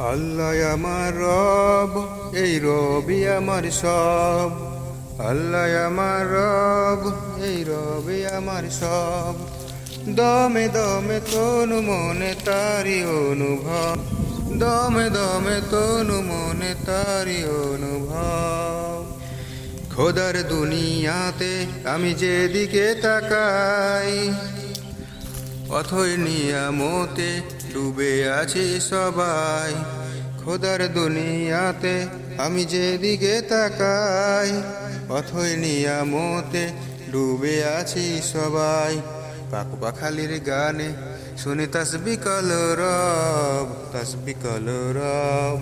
আল্লাহ আমার রব, এই রবি আমার সব। আল্লাহ আমার রব, এই রবি আমার সব। দমে দমে তনু মনে তারি অনুভব। দমে দমে তনু মনে তারি অনুভব। খোদার দুনিয়াতে আমি যেদিকে তাকাই অথই নিয়ামতে ডুবে আছি সবাই। খোদার দুনিয়াতে আমি যেদিকে তাকাই অথই নিয়ামতে ডুবে আছি সবাই। পাক পাখালির গানে শুনে তসবি কল রব, তসবি কল রব।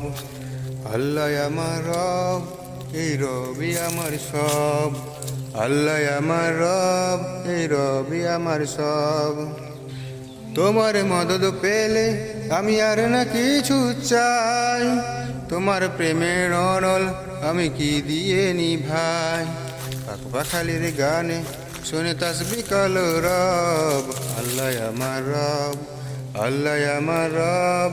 আল্লাহ আমার রব। এই রবি আমার সব, আল্লাহ আমার রব, এই রবি আমার সব। তোমার মদত পেলে আমি আর না কিছু চাই, তোমার প্রেমের অনল আমি কি দিয়ে নি ভাই পাখালির গানে শুনে তসবি কাল রব, আল্লাহ আমার রব, আল্লাহ আমার রব